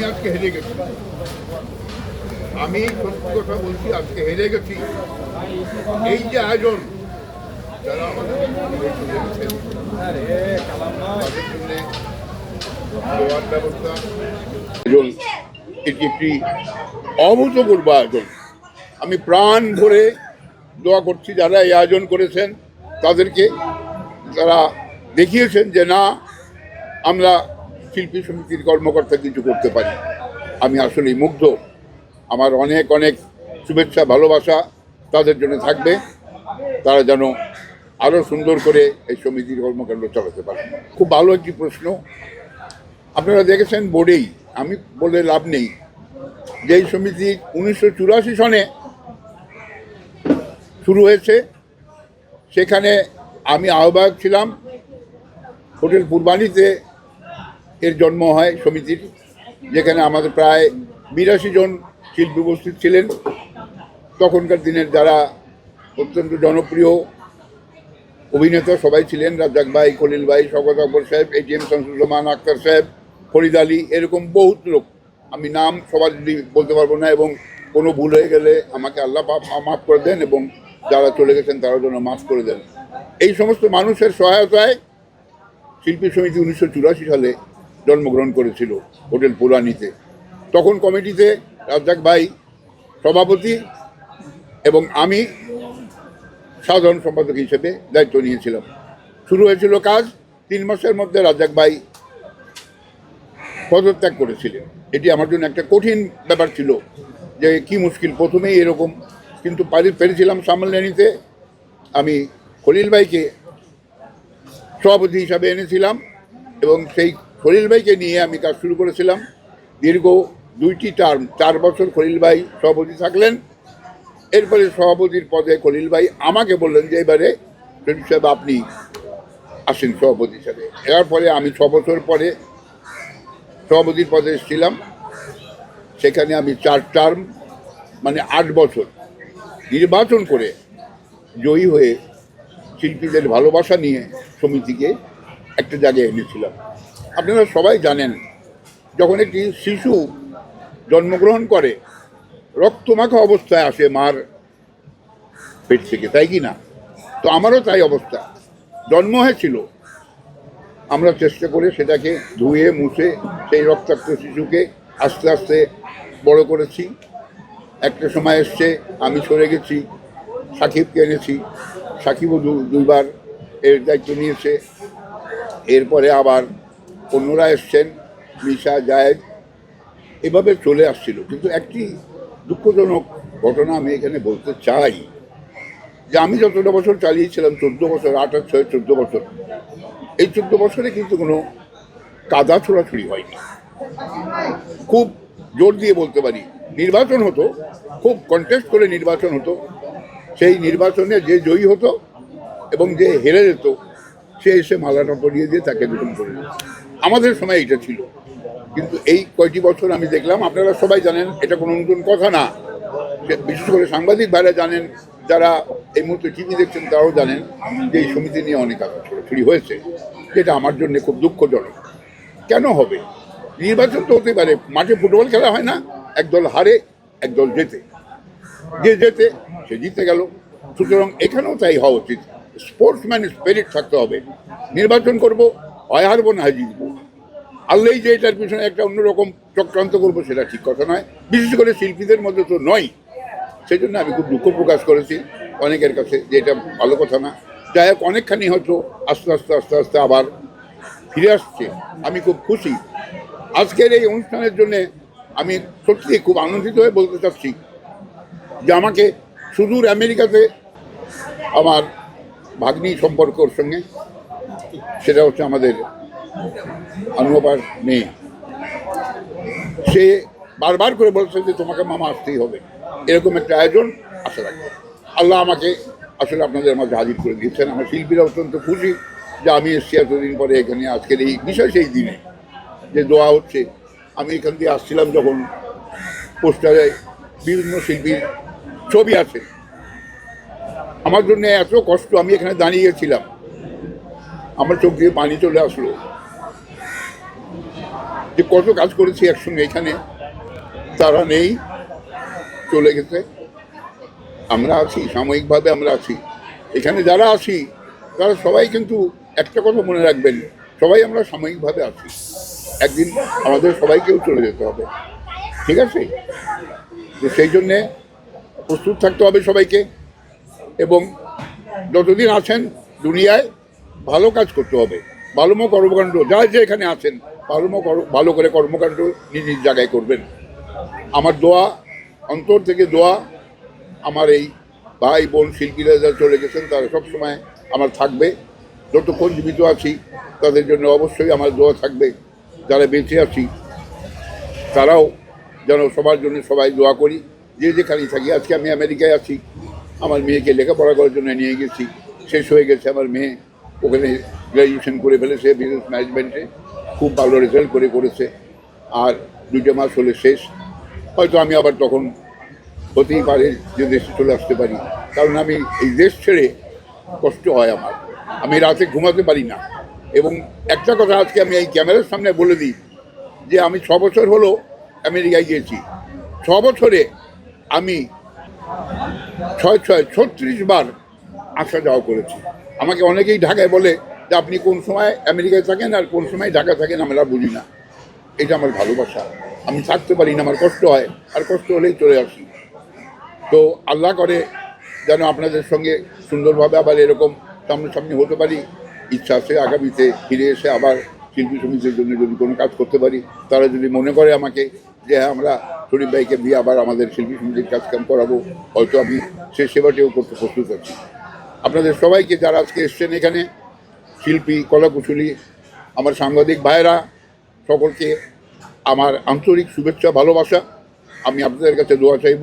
আমি আজকে হেরে গেছি। আমি সত্যি কথা বলছি, আজকে হেরে গেছি। এই যে আয়োজন ব্যবস্থা এটি একটি অভূতপূর্ব আয়োজন। আমি প্রাণ ভরে দোয়া করছি, যারা এই আয়োজন করেছেন, তাদেরকে তারা দেখিয়েছেন যে না, আমরা শিল্পী সমিতির কর্মকর্তা কিছু করতে পারি। আমি আসলেই মুগ্ধ। আমার অনেক অনেক শুভেচ্ছা, ভালোবাসা তাদের জন্য থাকবে। তারা যেন আরও সুন্দর করে এই সমিতির কর্মকাণ্ড চালাতে পারে। খুব ভালো একটি প্রশ্ন। আপনারা দেখেছেন বোর্ডেই, আমি বলে লাভ নেই, যে এই সমিতি উনিশশো চুরাশি সনে শুরু হয়েছে, সেখানে আমি আহ্বায়ক ছিলাম। হোটেল পূর্বাণীতে এর জন্ম হয় সমিতির, যেখানে আমাদের প্রায় বিরাশি জন শিল্পী উপস্থিত ছিলেন। তখনকার দিনের যারা অত্যন্ত জনপ্রিয় অভিনেতা সবাই ছিলেন, রাজ্জাক ভাই, খলিল ভাই শকত আকবর সাহেব এটিএম শামসুজ্জামান আক্তার সাহেব, ফরিদ আলী, এরকম বহুত লোক। আমি নাম সবার যদি বলতে পারব না এবং কোনো ভুল হয়ে গেলে আমাকে আল্লাহ মাফ করে দেন এবং যারা চলে গেছেন তারা যেন মাফ করে দেন। এই সমস্ত মানুষের সহায়তায় শিল্পী সমিতি উনিশশো চুরাশি সালে জন্মগ্রহণ করেছিল হোটেল পুরানিতে। তখন কমিটিতে রাজ্জাক ভাই, সভাপতি এবং আমি সাধারণ সম্পাদক হিসেবে দায়িত্ব নিয়েছিলাম। শুরু হয়েছিল কাজ, তিন মাসের মধ্যে রাজ্জাক ভাই পদত্যাগ করেছিলেন। এটি আমার জন্য একটা কঠিন ব্যাপার ছিল যে কি মুশকিল, প্রথমেই এরকম। কিন্তু পারি, পেরেছিলাম সামলে নিতে আমি খলিল ভাইকে সভাপতি হিসাবে এনেছিলাম এবং সেই খলিল ভাইকে নিয়ে আমি কাজ শুরু করেছিলাম। দীর্ঘ দুইটি টার্ম চার বছর খলিল ভাই সভাপতি থাকলেন। এরপরে সভাপতির পদে খলিল ভাই আমাকে বললেন যে, এবারে শরীফ সাহেব, আপনি আসেন সভাপতি হিসাবে। এর পরে আমি ছ বছর পরে সভাপতির পদে এসেছিলাম। সেখানে আমি চার টার্ম মানে আট বছর নির্বাচন করে জয়ী হয়ে শিল্পীদের ভালোবাসা নিয়ে সমিতিকে একটা জায়গায় এনেছিলাম। আপনারা সবাই জানেন, যখন একটি শিশু জন্মগ্রহণ করে, রক্তমাখা অবস্থায় আসে মার পেট থেকে, তাই কি না? তো আমারও তাই অবস্থা। জন্ম হয়েছিল। আমরা চেষ্টা করে সেটাকে ধুয়ে, মুছে, সেই রক্তাক্ত শিশুকে আস্তে আস্তে বড় করেছি। একটা সময় এসছে, আমি সরে গেছি, সাকিবকে এনেছি। সাকিবও দুইবার এর দায়িত্ব নিয়েছে। এরপরে আবার অন্যরা এসছেন, মিশা, জায়েদ, এভাবে চলে আসছিল। কিন্তু একটি দুঃখজনক ঘটনা আমি এখানে বলতে চাই, যে আমি যতটা বছর চালিয়েছিলাম, চোদ্দ বছর, আঠাশ, ছয়, চোদ্দ বছর, এই চোদ্দ বছরে কিন্তু কোনো কাদা ছোড়াছুড়ি হয়নি। খুব জোর দিয়ে বলতে পারি, নির্বাচন হতো, খুব কন্টেস্ট করে নির্বাচন হতো। সেই নির্বাচনে যে জয়ী হতো এবং যে হেরে যেত সে এসে মালাটা পরিয়ে দিয়ে তাকে গ্রহণ করে। আমাদের সময় এটা ছিল। কিন্তু এই কয়টি বছর আমি দেখলাম, আপনারা সবাই জানেন, এটা কোনো নতুন কথা না। বিশেষ করে সাংবাদিক ভাইরা জানেন, যারা এই মুহূর্তে টিভি দেখছেন, তারাও জানেন যে এই সমিতি নিয়ে অনেক আঘাত ছোড়াছুড়ি হয়েছে, যেটা আমার জন্য খুব দুঃখজনক। কেন হবে? নির্বাচন তো হতে পারে, মাঠে ফুটবল খেলা হয় না, একদল হারে, একদল জেতে। যে জেতে, সে জিতে গেল। সুতরাং এখানেও তাই হওয়া উচিত। স্পোর্টসম্যান স্পিরিট থাকতে হবে। নির্বাচন করব হয় হারবো না হয় জিতবো আল্লেই যে এটার পিছনে একটা অন্যরকম চক্রান্ত করব, সেটা ঠিক কথা নয়। বিশেষ করে শিল্পীদের মধ্যে তো নয়। সেই জন্য আমি খুব দুঃখ প্রকাশ করেছি অনেকের কাছে যে এটা ভালো কথা না। যাই হোক, অনেকখানি হয়তো আস্তে আস্তে আস্তে আস্তে আবার ফিরে আসছে। আমি খুব খুশি। আজকের এই অনুষ্ঠানের জন্য আমি সত্যি খুব আনন্দিত হয়ে বলতে চাচ্ছি যে আমাকে সুদূর আমেরিকাতে আমার ভাগ্নি সম্পর্কর সঙ্গে, সেটা হচ্ছে আমাদের অনুপার মেয়ে। সে বারবার করে বলছে যে তোমাকে মামা আসতেই হবে। এরকম একটা আয়োজন আশা রাখবে। আল্লাহ আমাকে আসলে আপনাদের মাঝে হাজির করে দিয়েছেন। আমার শিল্পীরা অত্যন্ত খুশি যে আমি এসছি এতদিন পরে এখানে। আজকের এই বিশেষ এই দিনে যে দোয়া হচ্ছে, আমি এখান দিয়ে আসছিলাম যখন পোস্টারে বিভিন্ন শিল্পীর ছবি আছে। আমার জন্য এত কষ্ট, আমি এখানে দাঁড়িয়ে গেছিলাম। আমার চোখ দিয়ে পানি চলে আসলো। যে কত কাজ করেছি একসঙ্গে এখানে, তারা নেই, চলে গেছে। আমরা আছি, সাময়িকভাবে আমরা আছি। এখানে যারা আছি, তারা সবাই কিন্তু একটা কথা মনে রাখবেন, সবাই আমরা সাময়িকভাবে আছি। একদিন আমাদের সবাইকেও চলে যেতে হবে। ঠিক আছে? তো সেই জন্যে প্রস্তুত থাকতে হবে সবাইকে। এবং যতদিন আছেন দুনিয়ায় ভালো কাজ করতে হবে। ভালোমো কর্মকাণ্ড যারা যে এখানে আছেন, ভালোমো ভালো করে কর্মকাণ্ড নিজ নিজ জায়গায় করবেন। আমার দোয়া, অন্তর থেকে দোয়া, আমার এই ভাই বোন শিল্পীরা যারা চলে গেছেন, তারা সবসময় আমার থাকবে। যতক্ষণ জীবিত আছি, তাদের জন্য অবশ্যই আমার দোয়া থাকবে। যারা বেঁচে আছি, তারাও যেন সবার জন্য সবাই দোয়া করি। যে যেখানেই থাকি, আজকে আমি আমেরিকায় আছি। আমার মেয়েকে লেখাপড়া করার জন্য নিয়ে গেছি, শেষ হয়ে গেছে আমার মেয়ে। ওখানে গ্র্যাজুয়েশন করে ফেলেছে বিজনেস ম্যানেজমেন্টে খুব ভালো রেজাল্ট করে করেছে। আর দুটো মাস হলে শেষ। হয়তো আমি আবার তখন হতেই পারে যে দেশে চলে আসতে পারি। কারণ আমি এই দেশ ছেড়ে কষ্ট হয় আমার। আমি রাতে ঘুমাতে পারি না। এবং একটা কথা আজকে আমি এই ক্যামেরার সামনে বলে দিই, যে আমি ছ বছর হলো আমেরিকায় গিয়েছি। ছ বছরে আমি ছয় ছয় ছত্রিশ বার আসা যাওয়া করেছি। আমাকে অনেকেই ঢাকায় বলে যে আপনি কোন সময় আমেরিকায় থাকেন আর কোন সময় ঢাকা থাকেন আমরা বুঝি না। এটা আমার ভালোবাসা। আমি থাকতে পারি না আমার কষ্ট হয়। আর কষ্ট হলেই চলে আসি। তো আল্লাহ করে যেন আপনাদের সঙ্গে সুন্দরভাবে আবার এরকম সামনাসামনি হতে পারি। ইচ্ছা আছে আগামীতে ফিরে এসে আবার শিল্পী সমিতির জন্য যদি কোনো কাজ করতে পারি তারা যদি মনে করে আমাকে যে হ্যাঁ, আমরা শরীফ ভাইকে দিয়ে আবার আমাদের শিল্পী সমিতির কাজকাম করাবো। হয়তো আমি সে সেবাটিও করতে প্রস্তুত আছি। আপনাদের সবাইকে যারা আজকে এসছেন এখানে, শিল্পী, কলাকুশলী, আমার সাংবাদিক ভাইরা সকলকে আমার আন্তরিক শুভেচ্ছা, ভালোবাসা। আমি আপনাদের কাছে দোয়া চাইব।